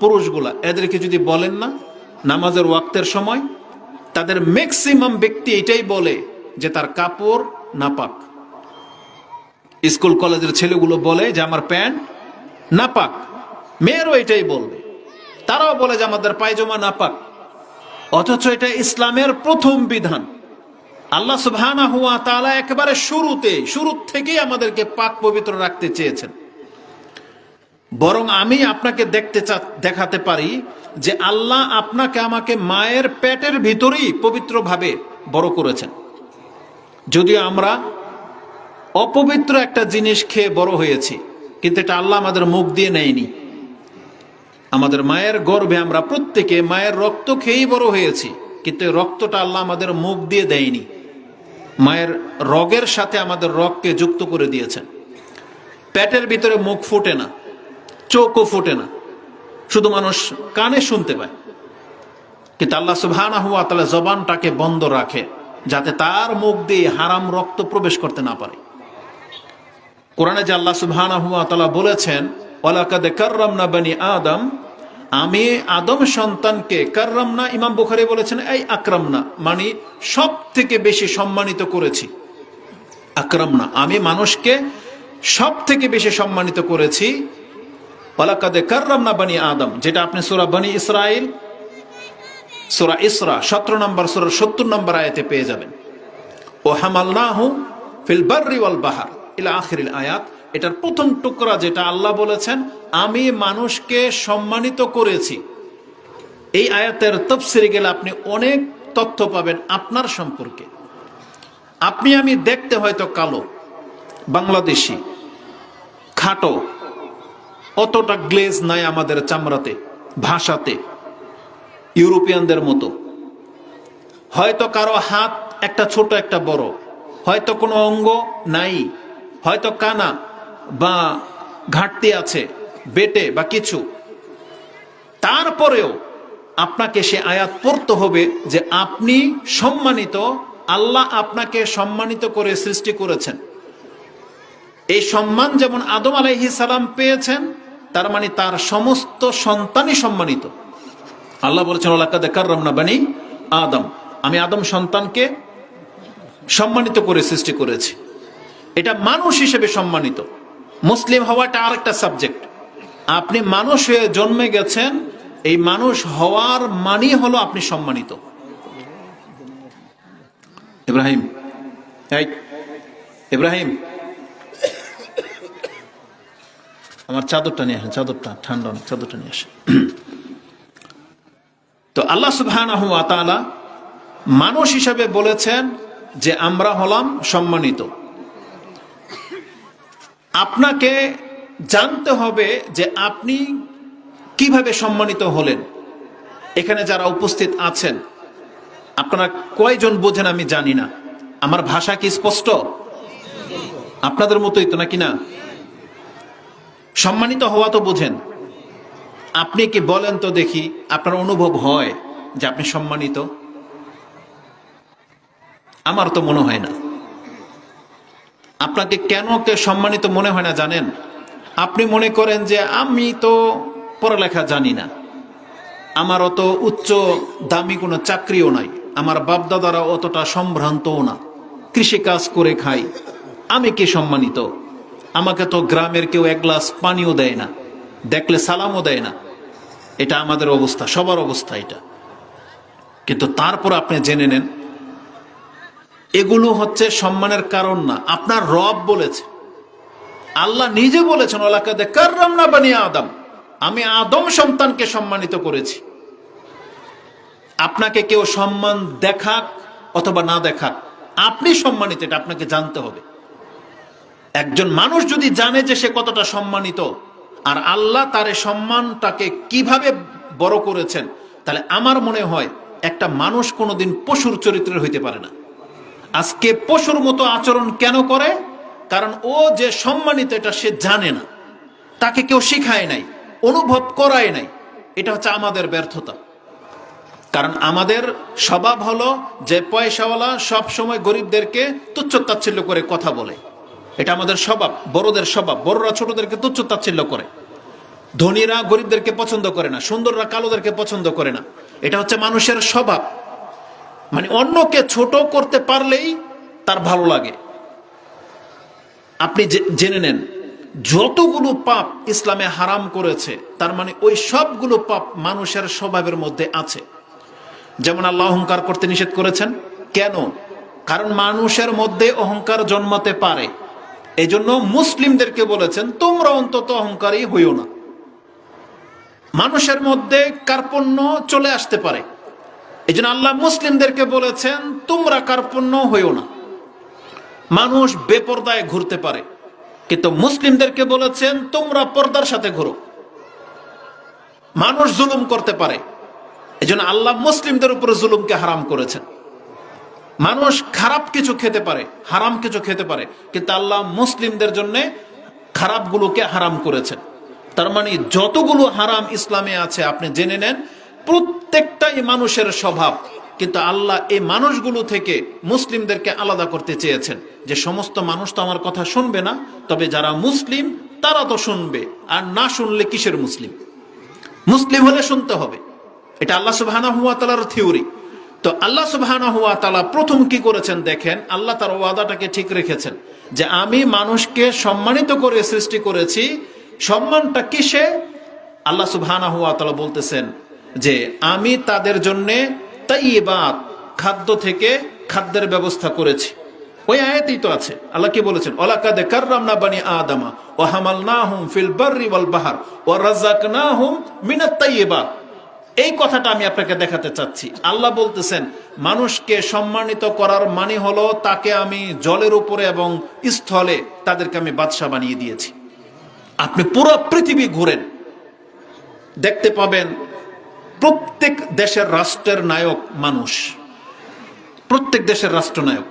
পুরুষগুলা, এদেরকে যদি বলেন না, নামাজের ওয়াক্তের সময়, তাদের ম্যাক্সিমাম ব্যক্তি এটাই বলে যে তার কাপড় নাপাক। স্কুল কলেজের ছেলেগুলো বলে যে আমার প্যান্ট নাপাক। মেয়েরও এটাই বলবে। তারাও বলে যে আমাদের পায়জামা নাপাক। অথচ এটা ইসলামের প্রথম বিধান। আল্লাহ সুবহানা হুয়া তাআলা একেবারে শুরুতে, শুরু থেকেই আমাদেরকে পাক পবিত্র রাখতে চেয়েছেন। বরং আমি আপনাকে দেখতে দেখাতে পারি যে আল্লাহ আপনাকে আমাকে মায়ের পেটের ভিতরেই পবিত্রভাবে বড় করেছেন। যদিও আমরা অপবিত্র একটা জিনিস খেয়ে বড় হয়েছি, কিন্তু এটা আল্লাহ আমাদের মুখ দিয়ে নেয়নি। আমাদের মায়ের গর্ভে আমরা প্রত্যেকে মায়ের রক্ত খেয়েই বড় হয়েছি, কিন্তু রক্তটা আল্লাহ আমাদের মুখ দিয়ে দেয়নি। মায়ের রগের সাথে আমাদের রগকে যুক্ত করে দিয়েছেন। পেটের ভিতরে মুখ ফুটে না। চোখও ফোটে না। শুধু মানুষ কানে শুনতে পায়। কিন্তু আল্লাহ সুবহানাহু ওয়া তাআলা জবানটাকে বন্ধ রাখে, যাতে তার মুখ দিয়ে হারাম রক্ত প্রবেশ করতে না পারে। কোরআনে যে আল্লাহ সুবহানাহু ওয়া তাআলা বলেছেন, ওয়ালাকাদ কাররামনা বনি আদম আমি আদম সন্তানকে কাররামনা, ইমাম বুখারী বলেছেন, এই আকরামনা মানে সব থেকে বেশি সম্মানিত করেছি। আকরামনা, আমি মানুষকে সব থেকে বেশি সম্মানিত করেছি ওয়ালাকাদে কাররামনা বানি আদম, যেটা আপনি সূরা বনি ইসরাইল, সূরা ইসরা 17 নম্বর সূরার 70 নম্বর আয়াতে পেয়ে যাবেন। ও হামালনাহু ফিল বাররি বাহার, ইলা আখিরিল আয়াত। এটার প্রথম টুকরা যেটা আল্লাহ বলেছেন, আমি মানুষকে সম্মানিত করেছি। এই আয়াতের তফসিরে গেলে আপনি অনেক তথ্য পাবেন আপনার সম্পর্কে। আপনি আমি দেখতে হয়তো কালো, বাংলাদেশি, খাটো অতটা গ্লেজ নাই আমাদের চামড়াতে, ভাষাতে, ইউরোপিয়ানদের মতো। হয়তো কারও হাত একটা ছোট, একটা বড়। হয়তো কোনো অঙ্গ নাই। হয়তো কানা বা ঘাটতি আছে, বেটে বা কিছু। তারপরেও আপনাকে সে আয়াত পড়তে হবে যে আপনি সম্মানিত, আল্লাহ আপনাকে সম্মানিত করে সৃষ্টি করেছেন। এই সম্মান যেমন আদম আলাইহি সালাম পেয়েছেন তার মানে তার সমস্ত সন্তানই সম্মানিত। আল্লাহ বলেছেন কার্রামনা বানি আদম। আমি আদম সন্তানকে সম্মানিত করে সৃষ্টি করেছি। এটা মানুষ হিসেবে সম্মানিত। মুসলিম হওয়াটা আর একটা সাবজেক্ট। আপনি মানুষ হয়ে জন্মে গেছেন, এই মানুষ হওয়ার মানি হলো আপনি সম্মানিত। ইব্রাহিম ইব্রাহিম আমার চাদরটা নিয়ে আসেন, চাদরটা, ঠান্ডা অনেক, চাদরটা নিয়ে আসেন। তো আল্লাহ সুবহানাহু ওয়া মানুষ হিসাবে বলেছেন যে আমরা হলাম সম্মানিত। আপনাকে জানতে হবে যে আপনি কীভাবে সম্মানিত হলেন। এখানে যারা উপস্থিত আছেন, আপনারা কয়জন বোঝেন আমি জানি না। আমার ভাষা কি স্পষ্ট? আপনাদের মতোই তো নাকি না? সম্মানিত হওয়া তো বোঝেন। আপনি কি বলেন তো দেখি, আপনার অনুভব হয় যে আপনি সম্মানিত? আমার তো মনে হয় না। আপনাকে কেন সম্মানিত মনে হয় না জানেন? আপনি মনে করেন যে আমি তো পড়ালেখা জানি না। আমার অত উচ্চ দামি কোনো চাকরিও নাই। আমার বাপদাদারা অতটা সম্ভ্রান্তও না। কৃষিকাজ করে খাই। আমি কি সম্মানিত? আমাকে তো গ্রামের কেউ এক গ্লাস পানিও দেয় না, দেখলে সালামও দেয় না। এটা আমাদের অবস্থা, সবার অবস্থা এটা। কিন্তু তারপর আপনি জেনে নেন, এগুলো হচ্ছে সম্মানের কারণ না, আপনার রব বলেছে। আল্লাহ নিজে বলেছেন ওলাকাদে কার্রাম না বানি আদম, আমি আদম সন্তানকে সম্মানিত করেছি। আপনাকে কেউ সম্মান দেখাক অথবা না দেখাক, আপনি সম্মানিত, এটা আপনাকে জানতে হবে। একজন মানুষ যদি জানে যে সে কতটা সম্মানিত, আর আল্লাহ তার সম্মানটাকে কীভাবে বড় করেছেন, তাহলে আমার মনে হয় একটা মানুষ কোনোদিন পশুর চরিত্রের হইতে পারে না। আজকে পশুর মতো আচরণ কেন করে? কারণ ও যে সম্মানিত, এটা সে জানে না। তাকে কেউ শিখায় নাই, অনুভব করায় নাই। এটা হচ্ছে আমাদের ব্যর্থতা। কারণ আমাদের স্বভাব হলো যে পয়সাওয়ালা সব সময় গরিবদেরকে তুচ্ছ তাচ্ছিল্য করে কথা বলে। এটা আমাদের স্বভাব, বড়দের স্বভাব। বড়রা ছোটদেরকে তুচ্ছ তাচ্ছিল্য করে। ধনীরা গরিবদেরকে পছন্দ করে না, সুন্দররা কালোদেরকে পছন্দ করে না। এটা হচ্ছে মানুষের স্বভাব। মানে অন্যকে ছোট করতে পারলেই তার ভালো লাগে। আপনি জেনে নেন, যতগুলো পাপ ইসলামে হারাম করেছে, তার মানে ওই সবগুলো পাপ মানুষের স্বভাবের মধ্যে আছে। যেমন আল্লাহ অহংকার করতে নিষেধ করেছেন। কেন? কারণ মানুষের মধ্যে অহংকার জন্মাতে পারে। এই জন্য মুসলিমদেরকে বলেছেন, তোমরা অন্তত অহংকারী হইও না। মানুষের মধ্যে কার্পণ্য চলে আসতে পারে। এই জন্য আল্লাহ মুসলিমদেরকে বলেছেন, তোমরা কার্পণ্য হইও না। মানুষ বেপর্দায় ঘুরতে পারে। কিন্তু মুসলিমদেরকে বলেছেন, তোমরা পর্দার সাথে ঘুরো। মানুষ জুলুম করতে পারে। এই আল্লাহ মুসলিমদের উপরে জুলুমকে হারাম করেছেন। মানুষ খারাপ কিছু খেতে পারে, হারাম কিছু খেতে পারে, কিন্তু আল্লাহ মুসলিমদের জন্য খারাপগুলোকে হারাম করেছেন। তার মানে যতগুলো হারাম ইসলামে আছে, আপনি জেনে নেন, প্রত্যেকটাই মানুষের স্বভাব, কিন্তু আল্লাহ এই মানুষগুলো থেকে মুসলিমদেরকে আলাদা করতে চেয়েছেন। যে সমস্ত মানুষ তো আমার কথা শুনবে না, তবে যারা মুসলিম, তারা তো শুনবে, আর না শুনলে কিসের মুসলিম? মুসলিম হলে শুনতে হবে। এটা আল্লাহ তালার থিওরি। তো আল্লাহ তালা প্রথম কি করেছেন দেখেন, আল্লাহ তার ওয়াদাটাকে ঠিক রেখেছেন যে আমি মানুষকে সম্মানিত করে সৃষ্টি করেছি, সম্মানটা কিসে? আল্লাহ সুবহানাহু হুয়া তালা বলতেছেন যে আমি তাদের জন্যে তাইবাত খাদ্য থেকে খাদ্যের ব্যবস্থা করেছি। ওই আয়াতেই তো আছে। আল্লাহ কি বলেছেন? ওলাকাদে কাররামনা বানি আদামা ওয়া হামালনাহুম ফিল বাররি ওয়াল বাহার ও রাজাক না হুম মিনাত তাইয়্যিবাত এই কথাটা আমি আপনাকে দেখাতে চাচ্ছি। আল্লাহ বলতেছেন, মানুষকে সম্মানিত করার মানে হলো তাকে আমি জলের উপরে এবং স্থলে তাদেরকে আমি বাদশাহ বানিয়ে দিয়েছি। আপনি পুরো পৃথিবী ঘুরেন, দেখতে পাবেন প্রত্যেক দেশের রাষ্ট্রের নায়ক মানুষ, প্রত্যেক দেশের রাষ্ট্রনায়ক।